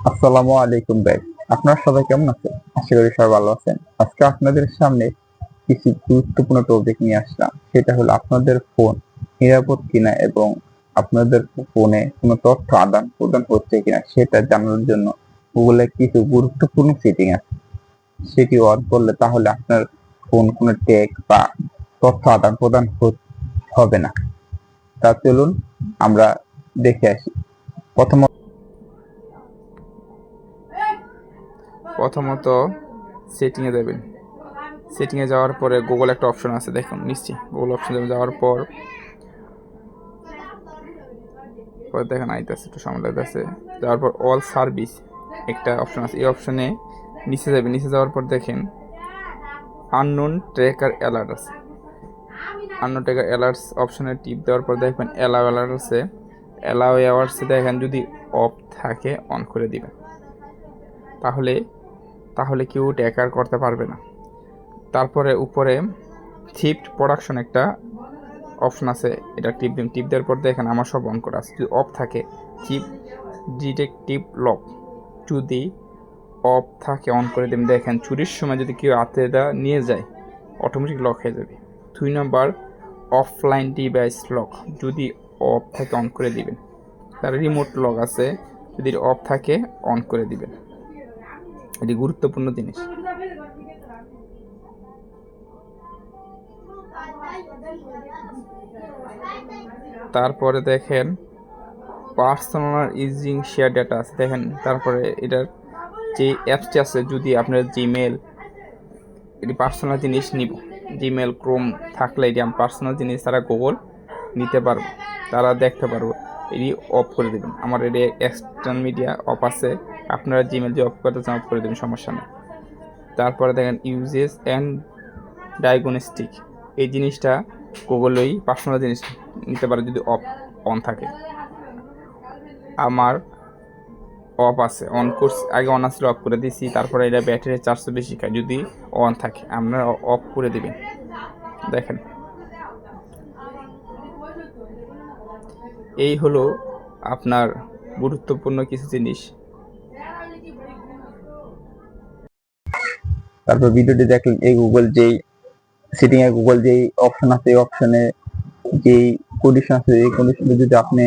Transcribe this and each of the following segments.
আসসালামু আলাইকুম ভাই আপনারা সবাই কেমন আছেন? আশা করি সবাই ভালো আছেন। আজকে আপনাদের সামনে কিছু গুরুত্বপূর্ণ টপিক নিয়ে আসলাম। সেটা হলো আপনাদের ফোন নিরাপদ কিনা এবং আপনাদের ফোনে কোনো তথ্য আদান প্রদান হচ্ছে কিনা সেটা জানার জন্য গুগলে কিছু গুরুত্বপূর্ণ সেটিং আছে। সেটি অন করলে তাহলে আপনার ফোন কোনো টেক বা তথ্য আদান প্রদান হবে না। তা চলুন আমরা দেখে আসি। প্রথম প্রথমত সেটিংয়ে যাবেন। সেটিংয়ে যাওয়ার পরে গুগল একটা অপশন আছে, দেখুন, নিশ্চয়ই গুগল অপশন যাওয়ার পর পরে দেখেন আইতেছে, একটু সামনে আছে যাওয়ার পর অল সার্ভিস একটা অপশন আছে। এই অপশনে নিচে যাবে। নিচে যাওয়ার পর দেখেন আননোন ট্রেকার অ্যালার্ট আছে। আননোন ট্রেকার অ্যালার্টস অপশনে টিপ দেওয়ার পর দেখবেন অ্যালাউ অ্যালার্ট আছে। অ্যালাউ অ্যাওয়ার্ডসে দেখেন যদি অফ থাকে অন করে দিবেন। তাহলে তাহলে কেউ ট্যাকার করতে পারবে না। তারপরে উপরে থিফট প্রোডাকশন একটা অপশন আছে। এটা টিপ দিন টিপ দেওয়ার পর দেখেন আমার সব অন করা আছে। যদি অফ থাকে থিপ ডিটেকটিভ লক যদি অফ থাকে অন করে দিন। দেখেন, চুরির সময় যদি কেউ হাতেটা নিয়ে যায় অটোমেটিক লক হয়ে যাবে। দুই নম্বর অফলাইন ডিভাইস লক যদি অফ থাকে অন করে দিবেন। তার রিমোট লক আছে। যদি অফ থাকে অন করে দিবেন। এটি গুরুত্বপূর্ণ জিনিস। তারপরে দেখেন পার্সোনাল ইউজিং শেয়ার ডাটা আছে। দেখেন, তারপরে এটার যে অ্যাপসটি আছে, যদি আপনার জিমেল এটি পার্সোনাল জিনিস নিব। জিমেল ক্রোম থাকলে এটি আমি পার্সোনাল জিনিস তারা গুগল নিতে পারব, তারা দেখতে পারব। এটি অফ করে দেবেন। আমার এটি এক্সটার্ন মিডিয়া অফ আছে। আপনারা জিমেল যে অফ করতে চান করে দেবেন সমস্যা নেই। তারপরে দেখেন ইউজেস অ্যান্ড ডায়াগনস্টিক এই জিনিসটা গুগলই পার্সোনাল জিনিস নিতে পারে যদি অফ অন থাকে। আমার অফ আছে অন কোর্স আগে অন আসলে অফ করে দিয়েছি, তারপরে এটা ব্যাটারি চারশো বেশি খায় যদি অন থাকে, আপনারা অফ করে দেবেন। দেখেন। এই হলো আপনার গুরুত্বপূর্ণ কিছু জিনিস। তারপর ভিডিওটি দেখলেন এই গুগল যেই সেটিং এ গুগল যেই অপশন আছে, এই অপশনে যেই কন্ডিশন আছে, এই কন্ডিশনে যদি আপনি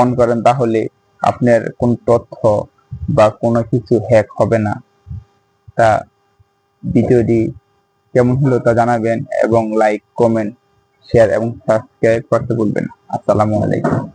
অন করেন তাহলে আপনার কোন তথ্য বা কোনো কিছু হ্যাক হবে না তা ভিডিওটি কেমন হলো তা জানাবেন এবং লাইক কমেন্ট শেয়ার এবং সাবস্ক্রাইব করতে ভুলবেন। আসসালামু আলাইকুম